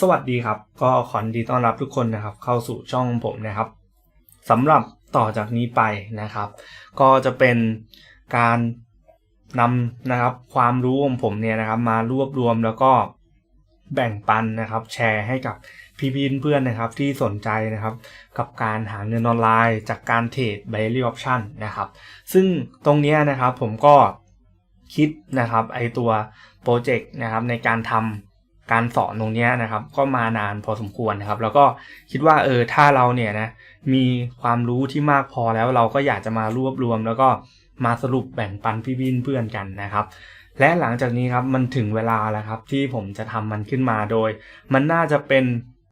สวัสดีครับ ก็ขอยินดีต้อนรับทุกคนนะครับ เข้าสู่ช่องผมนะครับสำหรับต่อจากนี้ไปนะครับ ก็จะเป็นการนำนะครับ ความรู้ของผมเนี่ยนะครับ มารวบรวมแล้วก็แบ่งปันนะครับ แชร์ให้กับพี่ๆเพื่อนนะครับ ที่สนใจนะครับ กับการหาเงินออนไลน์ จากการเทรด b i n a r y option นะครับ ซึ่งตรงนี้นะครับผมก็คิดนะครับไอตัวโปรเจกต์นะครับในการทำ การสอนตรงนี้นะครับ ก็มานานพอสมควรนะครับ แล้วก็คิดว่าเออถ้าเราเนี่ยนะมีความรู้ที่มากพอแล้วเราก็อยากจะมารวบรวม แล้วก็มาสรุปแบ่งปันพี่ๆเพื่อนกันนะครับ และหลังจากนี้ครับมันถึงเวลาแล้วครับที่ผมจะทำมันขึ้นมาโดย มันน่าจะเป็น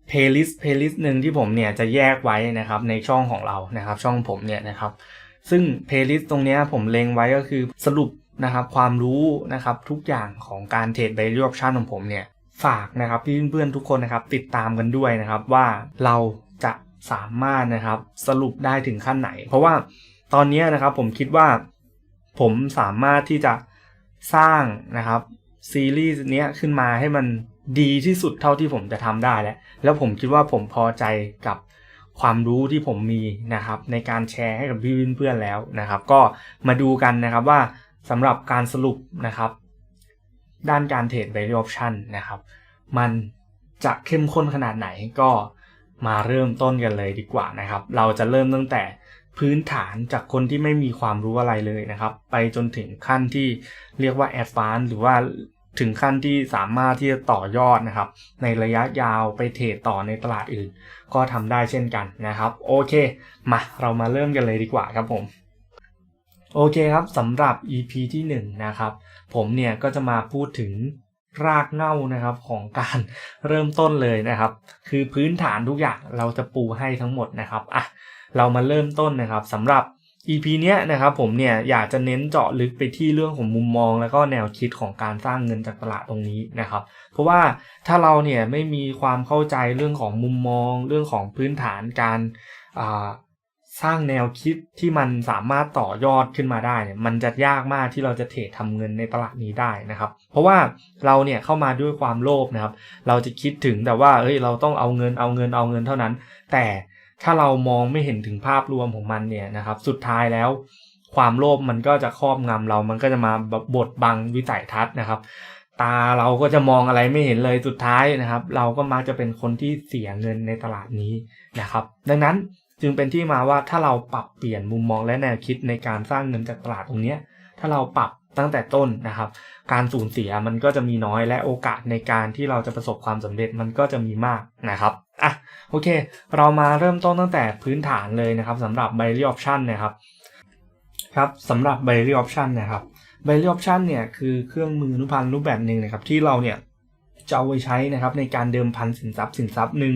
เพลย์ลิสต์เพลย์ลิสต์หนึ่งที่ผมเนี่ยจะแยกไว้นะครับในช่องของเรานะครับ ช่องผมเนี่ยนะครับ ซึ่งเพลย์ลิสต์ตรงนี้ผมเล็งไว้ก็คือสรุปนะครับความรู้นะครับทุกอย่างของการเทรดไบเรียออปชันของผมเนี่ย ฝากนะครับพี่เพื่อนๆทุกคนนะครับติดตามกันด้วยนะครับว่าเราจะสามารถนะครับสรุปได้ถึงขั้นไหน เพราะว่าตอนนี้นะครับผมคิดว่าผมสามารถที่จะสร้างนะครับซีรีส์เนี้ยขึ้นมาให้มันดีที่สุดเท่าที่ผมจะทำได้แล้วแล้วผมคิดว่าผมพอใจกับความรู้ที่ผมมีนะครับ ในการแชร์ให้กับพี่เพื่อนๆแล้วนะครับ ก็มาดูกันนะครับว่าสำหรับการสรุปนะครับ ด้านการเทรด value option นะครับ มันจะเข้มข้นขนาดไหนก็มาเริ่มต้นกันเลยดีกว่านะครับ เราจะเริ่มตั้งแต่พื้นฐานจากคนที่ไม่มีความรู้อะไรเลยนะครับ ไปจนถึงขั้นที่เรียกว่า advanced หรือว่าถึงขั้นที่สามารถที่จะต่อยอดนะครับ ในระยะยาวไปเทรดต่อในตลาดอื่น ก็ทำได้เช่นกันนะครับ โอเค มาเรามาเริ่มกันเลยดีกว่าครับผม โอเคครับสำหรับ EP ที่1นะครับผมเนี่ยก็จะมาพูดถึงรากเหง้านะครับของการเริ่มต้นเลยนะครับ คือพื้นฐานทุกอย่างเราจะปูให้ทั้งหมดนะครับอะเรามาเริ่มต้นนะครับสำหรับ EP เนี้ยนะครับผมเนี่ยอยากจะเน้นเจาะลึกไปที่เรื่องของมุมมอง แล้วก็แนวคิดของการสร้างเงินจากตลาดตรงนี้นะครับ เพราะว่าถ้าเราเนี่ยไม่มีความเข้าใจเรื่องของมุมมอง เรื่องของพื้นฐานการ สร้างแนวคิดที่มันสามารถต่อยอดขึ้นมาได้เนี่ยมันจะยากมากที่เราจะเทรดทำเงินในตลาดนี้ได้นะครับ เพราะว่าเราเนี่ยเข้ามาด้วยความโลภนะครับ เราจะคิดถึงแต่ว่าเฮ้ยเราต้องเอาเงินเอาเงินเอาเงินเท่านั้น แต่ถ้าเรามองไม่เห็นถึงภาพรวมของมันเนี่ยนะครับ สุดท้ายแล้ว ความโลภมันก็จะครอบงำเรา มันก็จะมาบดบังวิสัยทัศน์นะครับ ตาเราก็จะมองอะไรไม่เห็นเลยสุดท้ายนะครับ เราก็มักจะเป็นคนที่เสียเงินในตลาดนี้นะครับ ดังนั้น จึงเป็นที่มาว่าถ้าเราปรับเปลี่ยนมุมมองและแนวคิดในการสร้างเงินจากตลาดตรงนี้ถ้าเราปรับตั้งแต่ต้นนะครับ การสูญเสียมันก็จะมีน้อยและโอกาสในการที่เราจะประสบความสำเร็จมันก็จะมีมากนะครับอะโอเค เรามาเริ่มต้นตั้งแต่พื้นฐานเลยนะครับสำหรับ binary option นะครับครับสำหรับ binary option นะครับ binary option เนี่ยคือเครื่องมือนุพันธ์รูปแบบหนึ่งนะครับที่เราเนี่ยจะเอาไว้ใช้นะครับในการเดิมพันสินทรัพย์สินทรัพย์หนึ่ง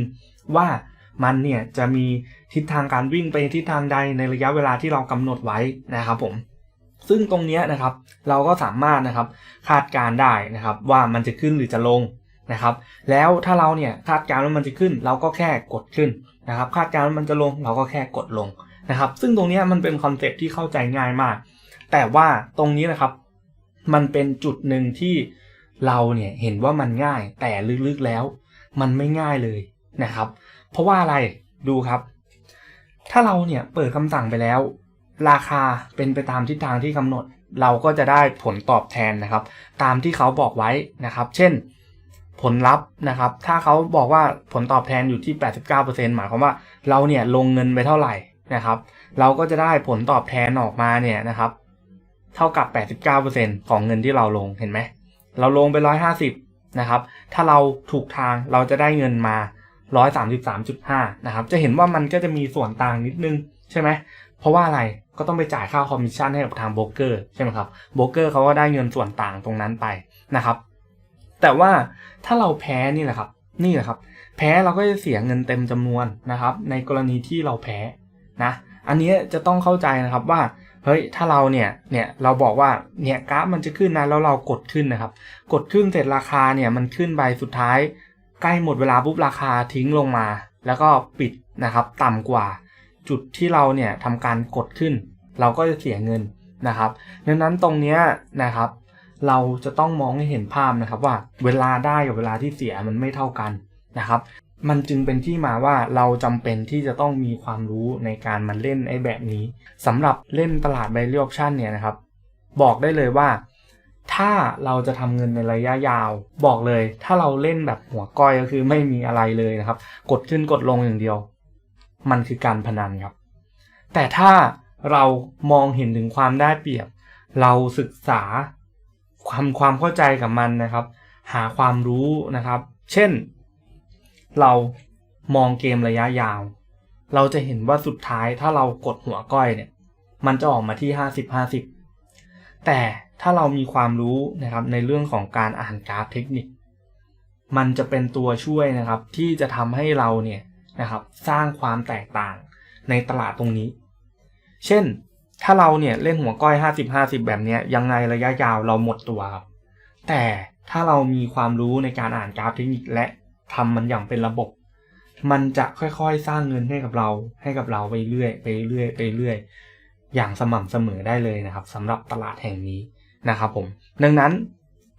ว่า มันเนี่ยจะมีทิศทางการวิ่งไปทิศทางใดในระยะเวลาที่เรากำหนดไว้นะครับผมซึ่งตรงนี้นะครับเราก็สามารถนะครับคาดการได้นะครับว่ามันจะขึ้นหรือจะลงนะครับ แล้วถ้าเราเนี่ยคาดการว่ามันจะขึ้น เราก็แค่กดขึ้นนะครับ คาดการว่ามันจะลงเราก็แค่กดลงนะครับ ซึ่งตรงนี้มันเป็นคอนเซ็ปที่เข้าใจง่ายมาก แต่ว่าตรงนี้นะครับ มันเป็นจุดหนึ่งที่เราเนี่ยเห็นว่ามันง่ายแต่ลึกๆแล้ว มันไม่ง่ายเลยนะครับ เพราะว่าอะไรดูครับ ถ้าเราเนี่ยเปิดคำสั่งไปแล้ว ราคาเป็นไปตามทิศทางที่กำหนด เราก็จะได้ผลตอบแทนนะครับ ตามที่เขาบอกไว้นะครับ เช่น ผลลัพธ์นะครับ ถ้าเขาบอกว่าผลตอบแทนอยู่ที่ 89%หมายความว่าเราเนี่ยลงเงินไปเท่าไหร่นะครับ เราก็จะได้ผลตอบแทนออกมาเนี่ยนะครับ เท่ากับ 89%ของเงินที่เราลงเห็นไหมเราลงไป 150นะครับ ถ้าเราถูกทางเราจะได้เงินมา 133.5 นะครับ จะเห็นว่ามันก็จะมีส่วนต่างนิดนึงใช่ไหม เพราะว่าอะไร ก็ต้องไปจ่ายค่าคอมมิชชั่นให้กับทางโบรกเกอร์ใช่ไหมครับโบรกเกอร์เขาก็ได้เงินส่วนต่างตรงนั้นไปนะครับ แต่ว่าถ้าเราแพ้นี่แหละครับ นี่แหละครับ แพ้เราก็จะเสียเงินเต็มจำนวนนะครับ ในกรณีที่เราแพ้นะ อันนี้จะต้องเข้าใจนะครับว่าเฮ้ยถ้าเราเนี่ยเนี่ยเราบอกว่าเนี่ยกราฟมันจะขึ้นนะแล้วเรากดขึ้นนะครับ กดขึ้นเสร็จราคาเนี่ยมันขึ้นไปสุดท้าย ใกล้หมดเวลาปุ๊บราคาทิ้งลงมา แล้วก็ปิดนะครับ ต่ำกว่าจุดที่เราเนี่ยทำการกดขึ้น เราก็จะเสียเงินนะครับดังนั้นตรงนี้นะครับ เราจะต้องมองให้เห็นภาพนะครับว่าเวลาได้กับเวลาที่เสียมันไม่เท่ากันนะครับ มันจึงเป็นที่มาว่าเราจำเป็นที่จะต้องมีความรู้ในการมาเล่นไอ้แบบนี้สำหรับเล่นตลาด value option เนี่ยนะครับ บอกได้เลยว่า ถ้าเราจะทำเงินในระยะยาว บอกเลย ถ้าเราเล่นแบบหัวก้อยก็คือไม่มีอะไรเลยนะครับ กดขึ้นกดลงอย่างเดียว มันคือการพนันครับ แต่ถ้าเรามองเห็นถึงความได้เปรียบ เราศึกษาความความเข้าใจกับมันนะครับ หาความรู้นะครับ เช่น เรามองเกมระยะยาว เราจะเห็นว่าสุดท้ายถ้าเรากดหัวก้อยเนี่ย มันจะออกมาที่ 50 50 แต่ ถ้าเรามีความรู้นะครับในเรื่องของการอ่านกราฟเทคนิค มันจะเป็นตัวช่วยนะครับที่จะทำให้เราเนี่ยนะครับสร้างความแตกต่างในตลาดตรงนี้ เช่น ถ้าเราเนี่ยเล่นหัวก้อย 50 50 แบบนี้ยังไงระยะยาวเราหมดตัวครับแต่ถ้าเรามีความรู้ในการอ่านกราฟเทคนิคและทำมันอย่างเป็นระบบ มันจะค่อยๆ สร้างเงินให้กับเรา ให้กับเราไปเรื่อยไปเรื่อยไปเรื่อยอย่างสม่ำเสมอได้เลยนะครับสำหรับตลาดแห่งนี้ นะครับผมดังนั้น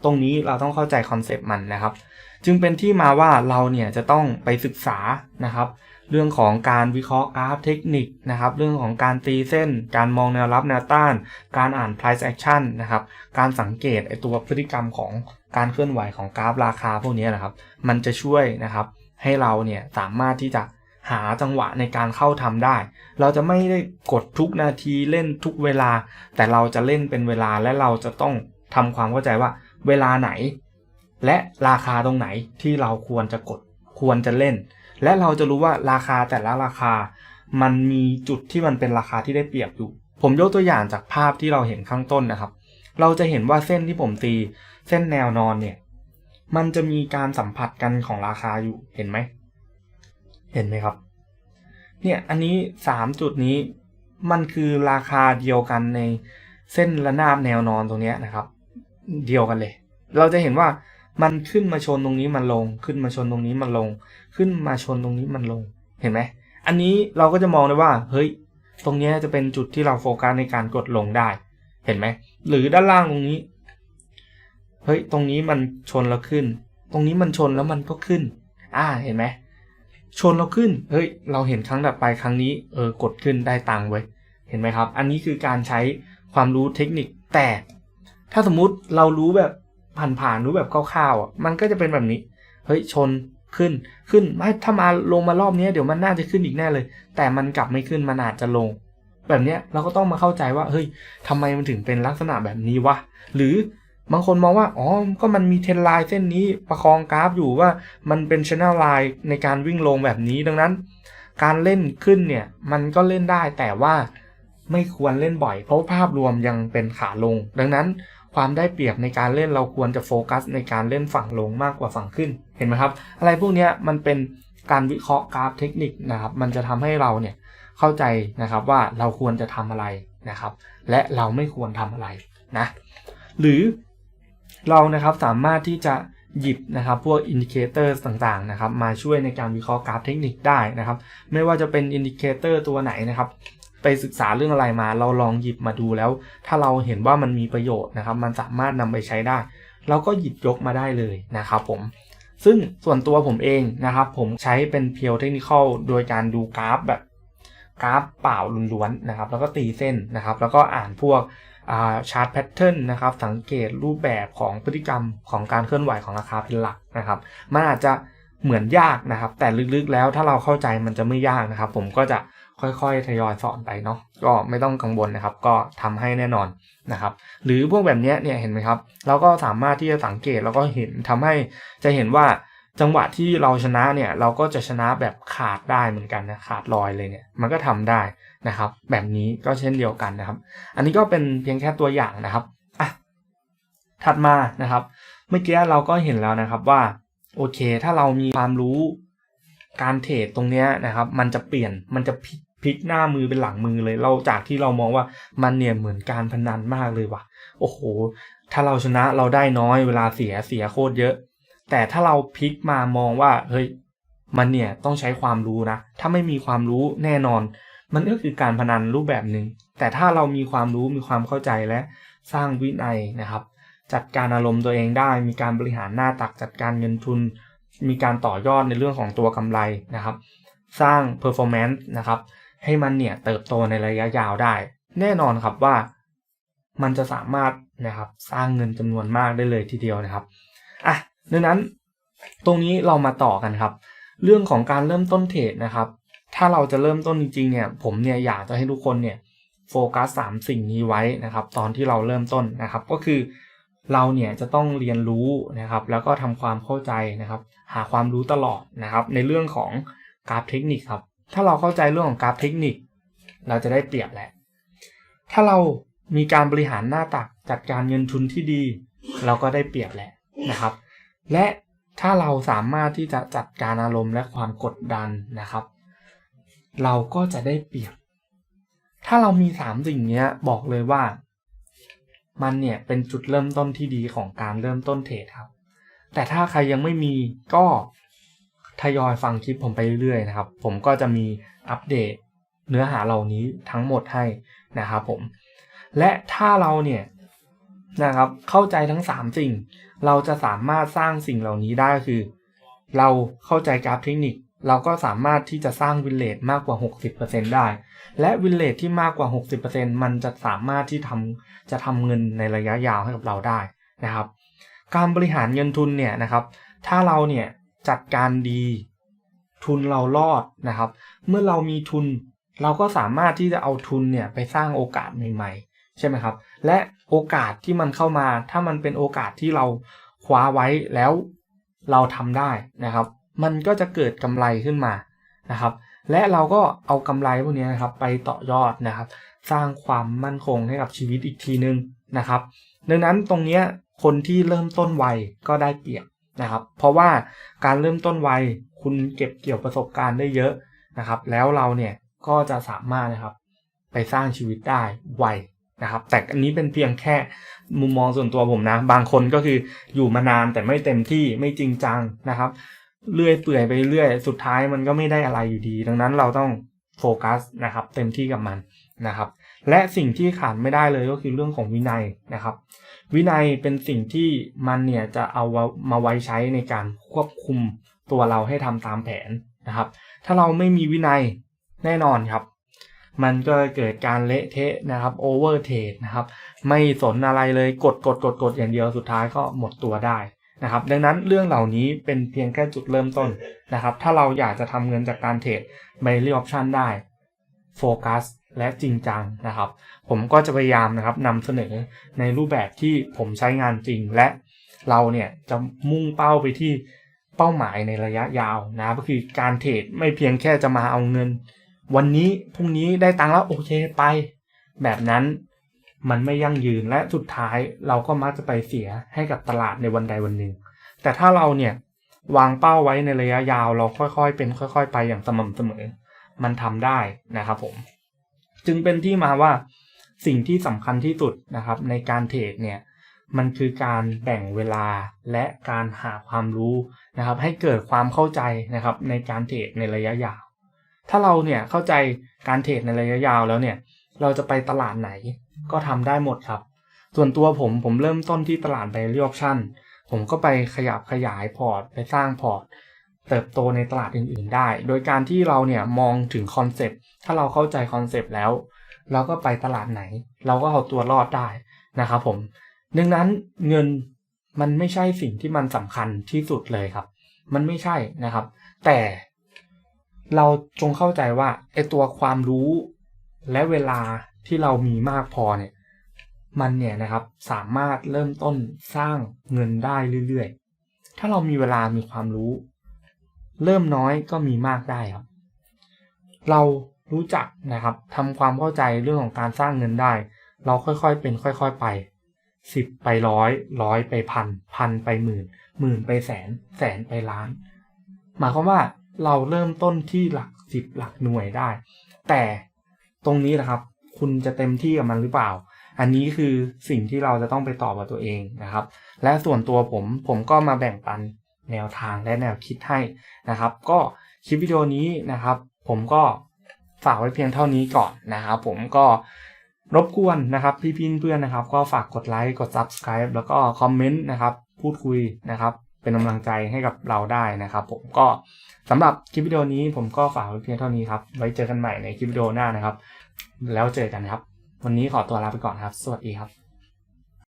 ตรงนี้เราต้องเข้าใจคอนเซปต์มันนะครับ จึงเป็นที่มาว่าเราเนี่ยจะต้องไปศึกษานะครับ เรื่องของการวิเคราะห์กราฟเทคนิคนะครับ เรื่องของการตีเส้น การมองแนวรับแนวต้าน การอ่าน price action นะครับ การสังเกตไอตัวพฤติกรรมของการเคลื่อนไหวของกราฟราคาพวกนี้นะครับ มันจะช่วยนะครับ ให้เราเนี่ยสามารถที่จะ หาจังหวะในการเข้าทำได้ เราจะไม่ได้กดทุกนาทีเล่นทุกเวลา แต่เราจะเล่นเป็นเวลาและเราจะต้องทำความเข้าใจว่า เวลาไหน และราคาตรงไหนที่เราควรจะกดควรจะเล่น และเราจะรู้ว่าราคาแต่ละราคา มันมีจุดที่มันเป็นราคาที่ได้เปรียบอยู่ ผมยกตัวอย่างจากภาพที่เราเห็นข้างต้นนะครับ เราจะเห็นว่าเส้นที่ผมตี เส้นแนวนอนเนี่ยมันจะมีการสัมผัสกันของราคาอยู่เห็นไหม เห็นไหมครับ เนี่ยอันนี้สามจุดนี้มันคือราคาเดียวกันในเส้นระนาบแนวนอนตรงนี้นะครับ เดียวกันเลย เราจะเห็นว่ามันขึ้นมาชนตรงนี้มันลง ขึ้นมาชนตรงนี้มันลง ขึ้นมาชนตรงนี้มันลงเห็นไหมอันนี้เราก็จะมองได้ว่า เฮ้ย ตรงนี้จะเป็นจุดที่เราโฟกัสในการกดลงได้ เห็นไหมหรือด้านล่างตรงนี้ เฮ้ย ตรงนี้มันชนแล้วขึ้น ตรงนี้มันชนแล้วมันก็ขึ้น อ่า เห็นไหม ชนแล้วขึ้น เฮ้ย เราเห็นครั้งถัดไปครั้งนี้ เออ กดขึ้นได้ตังค์ไว้ยเห็นไหมครับ อันนี้คือการใช้ความรู้เทคนิค แต่ ถ้าสมมุติเรารู้แบบผ่านๆ รู้แบบคร่าวๆอะ มันก็จะเป็นแบบนี้ เฮ้ย ชนขึ้น ขึ้น ไม่ถ้ามาลงมารอบนี้เดี๋ยวมันน่าจะขึ้นอีกแน่เลย แต่มันกลับไม่ขึ้น มันอาจจะลง แบบเนี้ยเราก็ต้องมาเข้าใจว่า เฮ้ยทำไมมันถึงเป็นลักษณะแบบนี้วะ หรือ บางคนมองว่า อ๋อ ก็มันมีเทรนไลน์เส้นนี้ประคองกราฟอยู่ว่ามันเป็นช n น e l ไลน์ในการวิ่งลงแบบนี้ ดังนั้น การเล่นขึ้นเนี่ย มันก็เล่นได้แต่ว่าไม่ควรเล่นบ่อย เพราะภาพรวมยังเป็นขาลง ดังนั้นความได้เปรียบในการเล่นเราควรจะโฟกัส ในการเล่นฝั่งลงมากกว่าฝั่งขึ้น เห็นไหมครับ อะไรพวกนี้มันเป็นการวิเคราะห์กราฟเทคนิคนะครับ มันจะทำให้เราเนี่ยเข้าใจนะครับว่าเราควรจะทำอะไรนะครับ และเราไม่ควรทำอะไรนะ หรือ เรานะครับสามารถที่จะหยิบนะครับพวกอินดิเคเตอร์ต่างๆนะครับมาช่วยในการวิเคราะห์กราฟเทคนิคได้นะครับ ไม่ว่าจะเป็นอินดิเคเตอร์ตัวไหนนะครับ ไปศึกษาเรื่องอะไรมา เราลองหยิบมาดูแล้ว ถ้าเราเห็นว่ามันมีประโยชน์นะครับ มันสามารถนำไปใช้ได้ เราก็หยิบยกมาได้เลยนะครับผมซึ่งส่วนตัวผมเองนะครับ ผมใช้เป็นเพียวเทคนิคโดยการดูกราฟแบบกราฟเปล่าล้วนๆนะครับ แล้วก็ตีเส้นนะครับ แล้วก็อ่านพวก ชาร์ตแพทเทิร์นนะครับสังเกตรูปแบบของพฤติกรรมของการเคลื่อนไหวของราคาเป็นหลักนะครับมันอาจจะเหมือนยากนะครับ แต่ลึกๆแล้วถ้าเราเข้าใจมันจะไม่ยากนะครับ ผมก็จะค่อยๆทยอยสอนไปเนาะก็ไม่ต้องกังวลนะครับ ก็ทำให้แน่นอนนะครับ หรือพวกแบบนี้เนี่ยเห็นไหมครับ เราก็สามารถที่จะสังเกตแล้วก็เห็นทำให้จะเห็นว่าจังหวะที่เราชนะเนี่ยเราก็จะชนะแบบขาดได้เหมือนกันนะขาดลอยเลยเนี่ยมันก็ทำได้ นะครับ แบบนี้ก็เช่นเดียวกันนะครับ อันนี้ก็เป็นเพียงแค่ตัวอย่างนะครับอะถัดมานะครับ เมื่อกี้เราก็เห็นแล้วนะครับว่าโอเค ถ้าเรามีความรู้การเทรดตรงนี้นะครับ มันจะเปลี่ยนมันจะพพลิกหน้ามือเป็นหลังมือเลย เราจากที่เรามองว่ามันเนี่ยเหมือนการพนันมากเลยว่ะ โอ้โห ถ้าเราชนะเราได้น้อยเวลาเสียเสียโคตรเยอะ แต่ถ้าเราพลิกมามองว่าเฮ้ยมันเนี่ยต้องใช้ความรู้นะ ถ้าไม่มีความรู้แน่นอน มันก็คือการพนันรูปแบบหนึ่งแต่ถ้าเรามีความรู้มีความเข้าใจและสร้างวินัยนะครับ จัดการอารมณ์ตัวเองได้มีการบริหารหน้าตักจัดการเงินทุน มีการต่อยอดในเรื่องของตัวกำไรนะครับ สร้าง performance นะครับให้มันเนี่ยเติบโตในระยะยาวได้ แน่นอนครับว่ามันจะสามารถนะครับสร้างเงินจำนวนมากได้เลยทีเดียวนะครับอะดังนั้นตรงนี้เรามาต่อกันครับ เรื่องของการเริ่มต้นเทรดนะครับ ถ้าเราจะเริ่มต้นจริงๆเนี่ยผมเนี่ยอยากจะให้ทุกคนเนี่ยโฟกัสสามสิ่งนี้ไว้นะครับ ตอนที่เราเริ่มต้นนะครับ ก็คือเราเนี่ยจะต้องเรียนรู้นะครับ แล้วก็ทำความเข้าใจนะครับ หาความรู้ตลอดนะครับ ในเรื่องของกราฟเทคนิคครับ ถ้าเราเข้าใจเรื่องของกราฟเทคนิค เราจะได้เปรียบแหละ ถ้าเรามีการบริหารหน้าตักจัดการเงินทุนที่ดี เราก็ได้เปรียบแหละนะครับ และถ้าเราสามารถที่จะจัดการอารมณ์และความกดดันนะครับ เราก็จะได้เปรียบ ถ้าเรามีสามสิ่งนี้บอกเลยว่า มันเนี่ยเป็นจุดเริ่มต้นที่ดีของการเริ่มต้นเทรดครับ แต่ถ้าใครยังไม่มีก็ทยอยฟังคลิปผมไปเรื่อยๆนะครับ ผมก็จะมีอัปเดตเนื้อหาเหล่านี้ทั้งหมดให้นะครับผม และถ้าเราเนี่ยนะครับเข้าใจทั้ง 3 สิ่ง เราจะสามารถสร้างสิ่งเหล่านี้ได้คือ เราเข้าใจกราฟเทคนิค เราก็สามารถที่จะสร้างวินเลทมากกว่า 60%ได้ และวินเลทที่มากกว่า 60%มันจะสามารถที่ทำจะทำเงินในระยะยาวให้กับเราได้นะครับ การบริหารเงินทุนเนี่ยนะครับ ถ้าเราเนี่ยจัดการดีทุนเรารอดนะครับ เมื่อเรามีทุนเราก็สามารถที่จะเอาทุนเนี่ยไปสร้างโอกาสใหม่ๆ ใช่ไหมครับ และโอกาสที่มันเข้ามา ถ้ามันเป็นโอกาสที่เราคว้าไว้แล้วเราทำได้นะครับ มันก็จะเกิดกำไรขึ้นมานะครับ และเราก็เอากำไรพวกนี้นะครับไปต่อยอดนะครับ สร้างความมั่นคงให้กับชีวิตอีกทีนึงนะครับ ดังนั้นตรงนี้คนที่เริ่มต้นไวก็ได้เปรียบนะครับ เพราะว่าการเริ่มต้นไวคุณเก็บเกี่ยวประสบการณ์ได้เยอะนะครับ แล้วเราเนี่ยก็จะสามารถนะครับไปสร้างชีวิตได้ไวนะครับ แต่อันนี้เป็นเพียงแค่มุมมองส่วนตัวผมนะ บางคนก็คืออยู่มานานแต่ไม่เต็มที่ไม่จริงจังนะครับ เลื่อยเปื่อยไปเรื่อยสุดท้ายมันก็ไม่ได้อะไรอยู่ดี ดังนั้นเราต้องโฟกัสนะครับเต็มที่กับมันนะครับ และสิ่งที่ขาดไม่ได้เลยก็คือเรื่องของวินัยนะครับ วินัยเป็นสิ่งที่มันเนี่ยจะเอามาไว้ใช้ในการควบคุมตัวเราให้ทำตามแผนนะครับ ถ้าเราไม่มีวินัยแน่นอนครับ มันก็เกิดการเละเทะนะครับโอเวอร์เทรดนะครับ ไม่สนอะไรเลยกดกดกดกดอย่างเดียวสุดท้ายก็หมดตัวได้ นะครับดังนั้นเรื่องเหล่านี้เป็นเพียงแค่จุดเริ่มต้นนะครับ ถ้าเราอยากจะทำเงินจากการเทรดไบเรียออปชันได้โฟกัสและจริงจังนะครับ ผมก็จะพยายามนะครับนำเสนอในรูปแบบที่ผมใช้งานจริงและเราเนี่ยจะมุ่งเป้าไปที่เป้าหมายในระยะยาวนะก็คือการเทรดไม่เพียงแค่จะมาเอาเงิน วันนี้พรุ่งนี้ได้ตังค์แล้วโอเคไป แบบนั้น มันไม่ยั่งยืนและสุดท้ายเราก็มักจะไปเสียให้กับตลาดในวันใดวันหนึ่ง แต่ถ้าเราเนี่ยวางเป้าไว้ในระยะยาวเราค่อยๆ เป็นค่อย ๆ ไปอย่างสม่ำเสมอ มันทำได้นะครับผม จึงเป็นที่มาว่าสิ่งที่สำคัญที่สุดนะครับ ในการเทรดเนี่ยมันคือการแบ่งเวลาและการหาความรู้นะครับ ให้เกิดความเข้าใจนะครับ ในการเทรดในระยะยาว ถ้าเราเนี่ยเข้าใจการเทรดในระยะยาวแล้วเนี่ย เราจะไปตลาดไหน ก็ทำได้หมดครับ ส่วนตัวผมผมเริ่มต้นที่ตลาดไบเรียออปชั่นผมก็ไปขยับขยายพอร์ต ไปสร้างพอร์ต เติบโตในตลาดอื่นๆ ได้ โดยการที่เราเนี่ยมองถึงคอนเซปต์ถ้าเราเข้าใจคอนเซปต์แล้ว เราก็ไปตลาดไหน เราก็เอาตัวรอดได้นะครับผมดังนั้นเงินมันไม่ใช่สิ่งที่มันสำคัญที่สุดเลยครับ มันไม่ใช่นะครับ แต่เราจงเข้าใจว่าไอตัวความรู้และเวลา ที่เรามีมากพอเนี่ยมันเนี่ยนะครับสามารถเริ่มต้นสร้างเงินได้เรื่อยๆ ถ้าเรามีเวลามีความรู้ เริ่มน้อยก็มีมากได้ครับ เรารู้จักนะครับทำความเข้าใจเรื่องของการสร้างเงินได้ เราค่อยๆเป็นค่อยๆไปสิบไปร้อยร้อยไปพันพันไปหมื่นหมื่นไปแสนแสนไปล้าน หมายความว่าเราเริ่มต้นที่หลักสิบหลักหน่วยได้ แต่ตรงนี้นะครับ คุณจะเต็มที่กับมันหรือเปล่า อันนี้คือสิ่งที่เราจะต้องไปตอบกับตัวเองนะครับ และส่วนตัวผมผมก็มาแบ่งปันแนวทางและแนวคิดให้นะครับ ก็คลิปวิดีโอนี้นะครับ ผมก็ฝากไว้เพียงเท่านี้ก่อนนะครับ ผมก็รบกวนนะครับพี่เพื่อนนะครับ ก็ฝากกดไลค์กด Subscribe แล้วก็คอมเมนต์นะครับ พูดคุยนะครับ เป็นกำลังใจให้กับเราได้นะครับ ผมก็สำหรับคลิปวิดีโอนี้ผมก็ฝากไว้เพียงเท่านี้ครับ ไว้เจอกันใหม่ในคลิปวิดีโอหน้านะครับ แล้วเจอกันครับ วันนี้ขอตัวลาไปก่อนครับ สวัสดีครับ